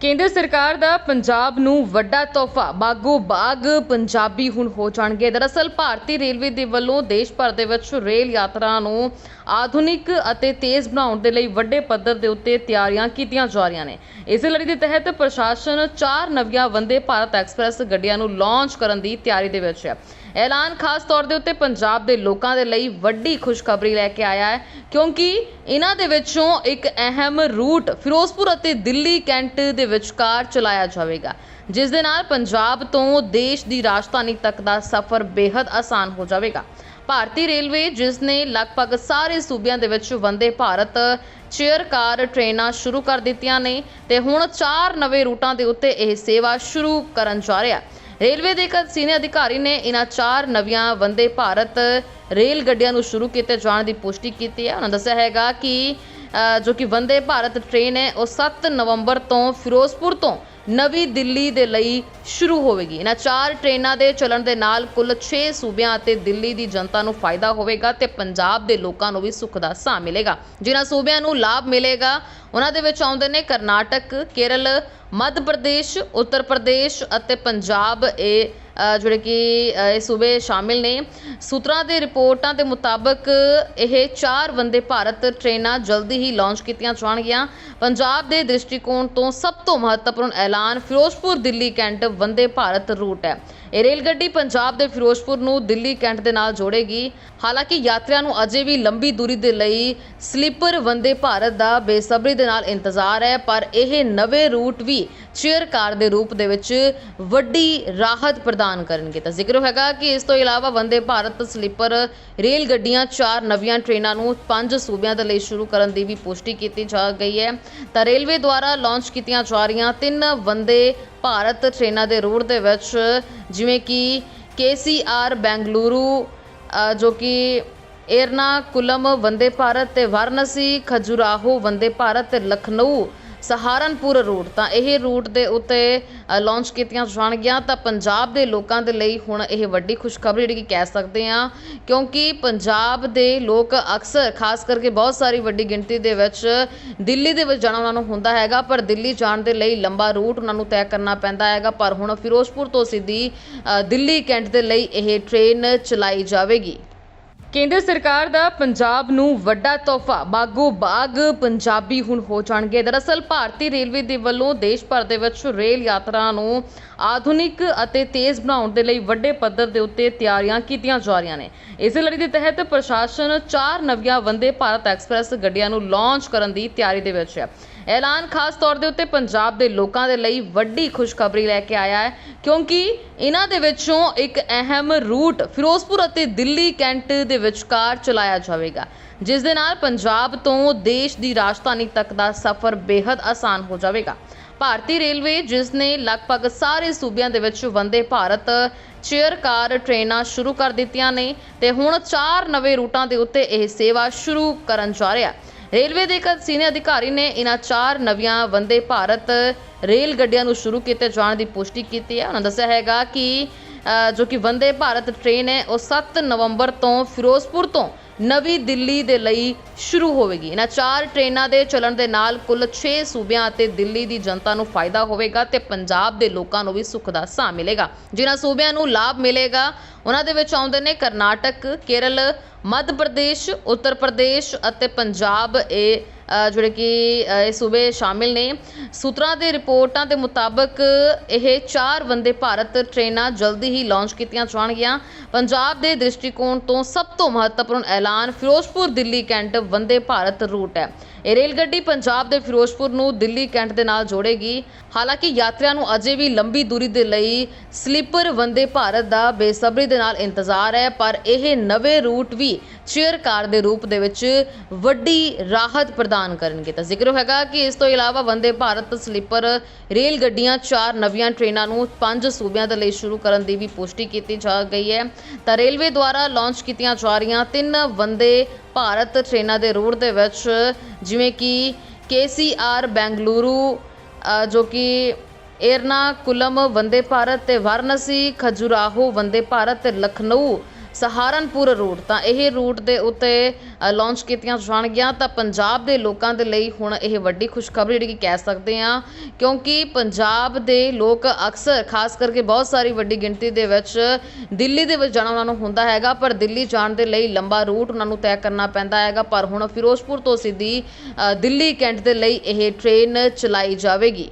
ਕੇਂਦਰ ਸਰਕਾਰ ਦਾ ਪੰਜਾਬ ਨੂੰ ਵੱਡਾ ਤੋਹਫਾ, ਬਾਗੋ ਬਾਗ ਪੰਜਾਬੀ ਹੁਣ ਹੋ ਜਾਣਗੇ। ਦਰਅਸਲ, ਭਾਰਤੀ ਰੇਲਵੇ ਦੇ ਵੱਲੋਂ ਦੇਸ਼ ਭਰ ਦੇ ਵਿੱਚ ਰੇਲ ਯਾਤਰਾ ਨੂੰ ਆਧੁਨਿਕ ਅਤੇ ਤੇਜ਼ ਬਣਾਉਣ ਦੇ ਲਈ ਵੱਡੇ ਪੱਧਰ ਦੇ ਉੱਤੇ ਤਿਆਰੀਆਂ ਕੀਤੀਆਂ ਜਾ ਰਹੀਆਂ ਨੇ। ਇਸੇ ਲੜੀ ਦੇ ਤਹਿਤ ਪ੍ਰਸ਼ਾਸਨ ਚਾਰ ਨਵੀਆਂ ਵੰਦੇ ਭਾਰਤ ਐਕਸਪ੍ਰੈਸ ਗੱਡੀਆਂ ਨੂੰ ਲਾਂਚ ਕਰਨ ਦੀ ਤਿਆਰੀ ਦੇ ਵਿੱਚ ਹੈ। ਐਲਾਨ ਖਾਸ ਤੌਰ ਦੇ ਉੱਤੇ ਪੰਜਾਬ ਦੇ ਲੋਕਾਂ ਦੇ ਲਈ ਵੱਡੀ ਖੁਸ਼ਖਬਰੀ ਲੈ ਕੇ ਆਇਆ ਹੈ, ਕਿਉਂਕਿ ਇਹਨਾਂ ਦੇ ਵਿੱਚੋਂ ਇੱਕ ਅਹਿਮ ਰੂਟ ਫਿਰੋਜ਼ਪੁਰ ਅਤੇ ਦਿੱਲੀ ਕੈਂਟ ਦੇ ਵਿਚਕਾਰ ਚਲਾਇਆ ਜਾਵੇਗਾ, ਜਿਸ ਦੇ ਨਾਲ ਪੰਜਾਬ ਤੋਂ ਦੇਸ਼ ਦੀ ਰਾਜਧਾਨੀ ਤੱਕ ਦਾ ਸਫ਼ਰ ਬੇहद ਆਸਾਨ ਹੋ ਜਾਵੇਗਾ। ਭਾਰਤੀ ਰੇਲਵੇ, ਜਿਸ ਨੇ ਲਗਭਗ ਸਾਰੇ ਸੂਬਿਆਂ ਦੇ ਵਿੱਚ ਵੰਦੇ ਭਾਰਤ ਚੇਅਰ ਕਾਰ ਟ੍ਰੇਨਾਂ ਸ਼ੁਰੂ ਕਰ ਦਿੱਤੀਆਂ ਨੇ ਤੇ ਹੁਣ ਚਾਰ ਨਵੇਂ ਰੂਟਾਂ ਦੇ ਉੱਤੇ ਇਹ ਸੇਵਾ ਸ਼ੁਰੂ ਕਰਨ ਜਾ ਰਿਹਾ ਰੇਲਵੇ ਦੇ ਇੱਕ ਸੀਨੀਅਰ ਅਧਿਕਾਰੀ ਨੇ ਇਹਨਾਂ ਚਾਰ ਨਵੀਆਂ ਵੰਦੇ ਭਾਰਤ ਰੇਲ ਗੱਡੀਆਂ ਨੂੰ ਸ਼ੁਰੂ ਕੀਤੇ ਜਾਣ ਦੀ ਪੁਸ਼ਟੀ ਕੀਤੀ ਹੈ। ਉਹਨਾਂ ਦੱਸਿਆ ਹੈਗਾ ਕਿ ਜੋ ਕਿ ਵੰਦੇ ਭਾਰਤ ਟ੍ਰੇਨ ਹੈ, ਉਹ 7 ਨਵੰਬਰ ਤੋਂ ਫਿਰੋਜ਼ਪੁਰ ਤੋਂ ਨਵੀਂ ਦਿੱਲੀ ਦੇ ਲਈ ਸ਼ੁਰੂ ਹੋਵੇਗੀ। ਇਹਨਾਂ ਚਾਰ ਟ੍ਰੇਨਾਂ ਦੇ ਚੱਲਣ ਦੇ ਨਾਲ ਕੁੱਲ 6 ਸੂਬਿਆਂ ਅਤੇ ਦਿੱਲੀ ਦੀ ਜਨਤਾ ਨੂੰ ਫਾਇਦਾ ਹੋਵੇਗਾ ਤੇ ਪੰਜਾਬ ਦੇ ਲੋਕਾਂ ਨੂੰ ਵੀ ਸੁੱਖ ਦਾ ਸਾਹ ਮਿਲੇਗਾ। ਜਿਨ੍ਹਾਂ ਸੂਬਿਆਂ ਨੂੰ ਲਾਭ ਮਿਲੇਗਾ ਉਹਨਾਂ ਦੇ ਵਿੱਚ ਆਉਂਦੇ ਨੇ ਕਰਨਾਟਕ, ਕੇਰਲ, ਮੱਧ ਪ੍ਰਦੇਸ਼, ਉੱਤਰ ਪ੍ਰਦੇਸ਼ ਅਤੇ ਪੰਜਾਬ। ਇਹ ਜਿਹੜੇ ਕਿ ਇਹ ਸੂਬੇ ਸ਼ਾਮਿਲ ਨੇ। ਸੂਤਰਾਂ ਦੇ ਰਿਪੋਰਟਾਂ ਦੇ ਮੁਤਾਬਕ ਇਹ ਚਾਰ ਵੰਦੇ ਭਾਰਤ ਟ੍ਰੇਨਾਂ ਜਲਦੀ ਹੀ ਲਾਂਚ ਕੀਤੀਆਂ ਜਾਣਗੀਆਂ। ਪੰਜਾਬ ਦੇ ਦ੍ਰਿਸ਼ਟੀਕੋਣ ਤੋਂ ਸਭ ਤੋਂ ਮਹੱਤਵਪੂਰਨ ਐਲਾਨ ਫਿਰੋਜ਼ਪੁਰ ਦਿੱਲੀ ਕੈਂਟ ਵੰਦੇ ਭਾਰਤ ਰੂਟ ਹੈ। ਇਹ ਰੇਲ ਗੱਡੀ ਪੰਜਾਬ ਦੇ ਫਿਰੋਜ਼ਪੁਰ ਨੂੰ ਦਿੱਲੀ ਕੈਂਟ ਦੇ ਨਾਲ ਜੋੜੇਗੀ। ਹਾਲਾਂਕਿ ਯਾਤਰੀਆਂ ਨੂੰ ਅਜੇ ਵੀ ਲੰਬੀ ਦੂਰੀ ਦੇ ਲਈ ਸਲੀਪਰ ਵੰਦੇ ਭਾਰਤ ਦਾ ਬੇਸਬਰੀ ਦੇ ਨਾਲ ਇੰਤਜ਼ਾਰ ਹੈ, ਪਰ ਇਹ ਨਵੇਂ ਰੂਟ ਵੀ ਚੇਅਰ ਕਾਰ ਦੇ ਰੂਪ ਦੇ ਵਿੱਚ ਵੱਡੀ ਰਾਹਤ ਪ੍ਰਦਾਨ ਕਰਨਗੇ। ਤਾਂ ਜ਼ਿਕਰ ਹੈਗਾ ਕਿ ਇਸ ਤੋਂ ਇਲਾਵਾ ਵੰਦੇ ਭਾਰਤ ਸਲੀਪਰ ਰੇਲ ਗੱਡੀਆਂ ਚਾਰ ਨਵੀਆਂ ਟ੍ਰੇਨਾਂ ਨੂੰ ਪੰਜ ਸੂਬਿਆਂ ਦੇ ਲਈ ਸ਼ੁਰੂ ਕਰਨ ਦੀ ਵੀ ਪੁਸ਼ਟੀ ਕੀਤੀ ਜਾ ਗਈ ਹੈ। ਤਾਂ ਰੇਲਵੇ ਦੁਆਰਾ ਲਾਂਚ ਕੀਤੀਆਂ ਜਾ ਰਹੀਆਂ ਤਿੰਨ ਵੰਦੇ ਭਾਰਤ ਟ੍ਰੇਨਾਂ ਦੇ ਰੂਟ ਦੇ ਵਿੱਚ ਜਿਵੇਂ ਕਿ ਕੇਸੀਆਰ ਬੈਂਗਲੁਰੂ ਅ, ਜੋ ਕਿ ਏਰਨਾਕੁਲਮ ਵੰਦੇ ਭਾਰਤ ਤੇ ਵਾਰਾਣਸੀ ਖਜੁਰਾਹੋ ਵੰਦੇ ਭਾਰਤ ਤੇ ਲਖਨਊ ਸਹਾਰਨਪੁਰ ਰੂਟ ਤਾਂ ਇਹ ਰੂਟ ਦੇ ਉੱਤੇ ਅ, ਲਾਂਚ ਕੀਤੀਆਂ ਜਾਣਗੀਆਂ ਤਾਂ ਪੰਜਾਬ ਦੇ ਲੋਕਾਂ ਦੇ ਲਈ ਹੁਣ ਇਹ ਵੱਡੀ ਖੁਸ਼ਖਬਰੀ ਜਿਹੜੀ ਕਿ ਕਹਿ ਸਕਦੇ ਆ ਕਿਉਂਕਿ ਪੰਜਾਬ ਦੇ ਲੋਕ ਅਕਸਰ ਖਾਸ ਕਰਕੇ ਬਹੁਤ ਸਾਰੀ ਵੱਡੀ ਗਿਣਤੀ ਦੇ ਵਿੱਚ ਦਿੱਲੀ ਦੇ ਵਿੱਚ ਜਾਣਾ ਉਹਨਾਂ ਨੂੰ ਹੁੰਦਾ ਹੈਗਾ ਪਰ ਦਿੱਲੀ ਜਾਣ ਦੇ ਲਈ ਲੰਬਾ ਰੂਟ ਉਹਨਾਂ ਨੂੰ ਤੈਅ ਕਰਨਾ ਪੈਂਦਾ ਹੈਗਾ ਪਰ ਹੁਣ ਫਿਰੋਜ਼ਪੁਰ ਤੋਂ ਸਿੱਧੀ ਦਿੱਲੀ ਕੈਂਟ ਦੇ ਲਈ ਇਹ ਟ੍ਰੇਨ ਚਲਾਈ ਜਾਵੇਗੀ। ਕੇਂਦਰ ਸਰਕਾਰ ਦਾ ਪੰਜਾਬ ਨੂੰ ਵੱਡਾ ਤੋਹਫਾ, ਬਾਗੋ ਬਾਗ ਪੰਜਾਬੀ ਹੁਣ ਹੋ ਜਾਣਗੇ। ਦਰਅਸਲ, ਭਾਰਤੀ ਰੇਲਵੇ ਦੇ ਵੱਲੋਂ ਦੇਸ਼ ਭਰ ਦੇ ਵਿੱਚ ਰੇਲ ਯਾਤਰਾ ਨੂੰ ਆਧੁਨਿਕ ਅਤੇ ਤੇਜ਼ ਬਣਾਉਣ ਦੇ ਲਈ ਵੱਡੇ ਪੱਧਰ ਦੇ ਉੱਤੇ ਤਿਆਰੀਆਂ ਕੀਤੀਆਂ ਜਾ ਰਹੀਆਂ ਨੇ। ਇਸੇ ਲੜੀ ਦੇ ਤਹਿਤ ਪ੍ਰਸ਼ਾਸਨ ਚਾਰ ਨਵੀਆਂ ਵੰਦੇ ਭਾਰਤ ਐਕਸਪ੍ਰੈਸ ਗੱਡੀਆਂ ਨੂੰ ਲਾਂਚ ਕਰਨ ਦੀ ਤਿਆਰੀ ਦੇ ਵਿੱਚ ਹੈ। ਐਲਾਨ ਖਾਸ ਤੌਰ ਦੇ ਉੱਤੇ ਪੰਜਾਬ ਦੇ ਲੋਕਾਂ ਦੇ ਲਈ ਵੱਡੀ ਖੁਸ਼ਖਬਰੀ ਲੈ ਕੇ ਆਇਆ ਹੈ, ਕਿਉਂਕਿ ਇਹਨਾਂ ਦੇ ਵਿੱਚੋਂ ਇੱਕ ਅਹਿਮ ਰੂਟ ਫਿਰੋਜ਼ਪੁਰ ਅਤੇ ਦਿੱਲੀ ਕੈਂਟ ਦੇ ਵਿਚਕਾਰ ਚਲਾਇਆ ਜਾਵੇਗਾ, ਜਿਸ ਦੇ ਨਾਲ ਪੰਜਾਬ ਤੋਂ ਦੇਸ਼ ਦੀ ਰਾਜਧਾਨੀ ਤੱਕ ਦਾ ਸਫ਼ਰ ਬੇहद ਆਸਾਨ ਹੋ ਜਾਵੇਗਾ। ਭਾਰਤੀ ਰੇਲਵੇ, ਜਿਸ ਨੇ ਲਗਭਗ ਸਾਰੇ ਸੂਬਿਆਂ ਦੇ ਵਿੱਚ ਵੰਦੇ ਭਾਰਤ ਚੇਅਰ ਕਾਰ ਟ੍ਰੇਨਾਂ ਸ਼ੁਰੂ ਕਰ ਦਿੱਤੀਆਂ ਨੇ ਤੇ ਹੁਣ ਚਾਰ ਨਵੇਂ ਰੂਟਾਂ ਦੇ ਉੱਤੇ ਇਹ ਸੇਵਾ ਸ਼ੁਰੂ ਕਰਨ ਜਾ ਰਿਹਾ। ਰੇਲਵੇ ਦੇ ਇੱਕ ਸੀਨੀਅਰ ਅਧਿਕਾਰੀ ਨੇ ਇਹਨਾਂ ਚਾਰ ਨਵੀਆਂ ਵੰਦੇ ਭਾਰਤ ਰੇਲ ਗੱਡੀਆਂ ਨੂੰ ਸ਼ੁਰੂ ਕੀਤੇ ਜਾਣ ਦੀ ਪੁਸ਼ਟੀ ਕੀਤੀ ਹੈ। ਉਹਨਾਂ ਦੱਸਿਆ ਹੈਗਾ ਕਿ ਜੋ ਕਿ ਵੰਦੇ ਭਾਰਤ ਟ੍ਰੇਨ ਹੈ, ਉਹ 7 ਨਵੰਬਰ ਤੋਂ ਫਿਰੋਜ਼ਪੁਰ ਤੋਂ ਨਵੀਂ ਦਿੱਲੀ ਦੇ ਲਈ ਸ਼ੁਰੂ ਹੋਵੇਗੀ। ਇਹਨਾਂ ਚਾਰ ਟ੍ਰੇਨਾਂ ਦੇ ਚੱਲਣ ਦੇ ਨਾਲ ਕੁੱਲ 6 ਸੂਬਿਆਂ ਅਤੇ ਦਿੱਲੀ ਦੀ ਜਨਤਾ ਨੂੰ ਫਾਇਦਾ ਹੋਵੇਗਾ ਤੇ ਪੰਜਾਬ ਦੇ ਲੋਕਾਂ ਨੂੰ ਵੀ ਸੁੱਖ ਦਾ ਸਾਹ ਮਿਲੇਗਾ। ਜਿਨ੍ਹਾਂ ਸੂਬਿਆਂ ਨੂੰ ਲਾਭ ਮਿਲੇਗਾ, ਉਹਨਾਂ ਦੇ ਵਿੱਚ ਆਉਂਦੇ ਨੇ ਕਰਨਾਟਕ, ਕੇਰਲ, ਮੱਧ ਪ੍ਰਦੇਸ਼, ਉੱਤਰ ਪ੍ਰਦੇਸ਼ ਅਤੇ ਪੰਜਾਬ। ਇਹ ਜਿਹੜੇ ਕਿ ਅ, ਇਹ ਸੂਬੇ ਸ਼ਾਮਿਲ ਨੇ। ਸੂਤਰਾਂ ਦੇ ਰਿਪੋਰਟਾਂ ਦੇ ਮੁਤਾਬਕ ਇਹ ਚਾਰ ਵੰਦੇ ਭਾਰਤ ਟ੍ਰੇਨਾਂ ਜਲਦੀ ਹੀ ਲਾਂਚ ਕੀਤੀਆਂ ਜਾਣਗੀਆਂ। ਪੰਜਾਬ ਦੇ ਦ੍ਰਿਸ਼ਟੀਕੋਣ ਤੋਂ ਸਭ ਤੋਂ ਮਹੱਤਵਪੂਰਨ ਐਲਾਨ ਫਿਰੋਜ਼ਪੁਰ ਦਿੱਲੀ ਕੈਂਟ ਵੰਦੇ ਭਾਰਤ ਰੂਟ ਹੈ। ਇਹ ਰੇਲ ਗੱਡੀ ਪੰਜਾਬ ਦੇ ਫਿਰੋਜ਼ਪੁਰ ਨੂੰ ਦਿੱਲੀ ਕੈਂਟ ਦੇ ਨਾਲ ਜੋੜੇਗੀ। ਹਾਲਾਂਕਿ ਯਾਤਰੀਆਂ ਨੂੰ ਅਜੇ ਵੀ ਲੰਬੀ ਦੂਰੀ ਦੇ ਲਈ ਸਲੀਪਰ ਵੰਦੇ ਭਾਰਤ ਦਾ ਬੇਸਬਰੀ ਦੇ ਨਾਲ ਇੰਤਜ਼ਾਰ ਹੈ, ਪਰ ਇਹ ਨਵੇਂ ਰੂਟ ਵੀ ਚੇਅਰ ਕਾਰ ਦੇ ਰੂਪ ਦੇ ਵਿੱਚ ਵੱਡੀ ਰਾਹਤ ਪ੍ਰਦਾਨ ਕਰਨਗੇ। ਤਾਂ ਜ਼ਿਕਰ ਹੈਗਾ ਕਿ ਇਸ ਤੋਂ ਇਲਾਵਾ ਵੰਦੇ ਭਾਰਤ ਸਲੀਪਰ ਰੇਲ ਗੱਡੀਆਂ ਚਾਰ ਨਵੀਆਂ ਟ੍ਰੇਨਾਂ ਨੂੰ ਪੰਜ ਸੂਬਿਆਂ ਦੇ ਲਈ ਸ਼ੁਰੂ ਕਰਨ ਦੀ ਵੀ ਪੁਸ਼ਟੀ ਕੀਤੀ ਜਾ ਗਈ ਹੈ। ਤਾਂ ਰੇਲਵੇ ਦੁਆਰਾ ਲਾਂਚ ਕੀਤੀਆਂ ਜਾ ਰਹੀਆਂ ਤਿੰਨ ਵੰਦੇ ਭਾਰਤ ਟ੍ਰੇਨਾਂ ਦੇ ਰੂਟ ਦੇ ਵਿੱਚ ਜਿਵੇਂ ਕਿ ਕੇਸੀਆਰ ਬੈਂਗਲੁਰੂ ਅ, ਜੋ ਕਿ ਏਰਨਾਕੁਲਮ ਵੰਦੇ ਭਾਰਤ ਤੇ ਵਾਰਨਸੀ ਖਜੁਰਾਹੋ ਵੰਦੇ ਭਾਰਤ ਤੇ ਲਖਨਊ ਸਹਾਰਨਪੁਰ ਰੂਟ। ਤਾਂ ਇਹ ਰੂਟ ਦੇ ਉੱਤੇ ਲਾਂਚ ਕੀਤੀਆਂ ਜਾਣਗੀਆਂ। ਤਾਂ ਪੰਜਾਬ ਦੇ ਲੋਕਾਂ ਦੇ ਲਈ ਹੁਣ ਇਹ ਵੱਡੀ ਖੁਸ਼ਖਬਰੀ ਜਿਹੜੀ ਕਿ ਕਹਿ ਸਕਦੇ ਹਾਂ, ਕਿਉਂਕਿ ਪੰਜਾਬ ਦੇ ਲੋਕ ਅਕਸਰ, ਖਾਸ ਕਰਕੇ ਬਹੁਤ ਸਾਰੀ ਵੱਡੀ ਗਿਣਤੀ ਦੇ ਵਿੱਚ ਦਿੱਲੀ ਦੇ ਵਿੱਚ ਜਾਣਾ ਉਹਨਾਂ ਨੂੰ ਹੁੰਦਾ ਹੈਗਾ, ਪਰ ਦਿੱਲੀ ਜਾਣ ਦੇ ਲਈ ਲੰਬਾ ਰੂਟ ਉਹਨਾਂ ਨੂੰ ਤੈਅ ਕਰਨਾ ਪੈਂਦਾ ਹੈਗਾ। ਪਰ ਹੁਣ ਫਿਰੋਜ਼ਪੁਰ ਤੋਂ ਸਿੱਧੀ ਦਿੱਲੀ ਕੈਂਟ ਦੇ ਲਈ ਇਹ ਟ੍ਰੇਨ ਚਲਾਈ ਜਾਵੇਗੀ।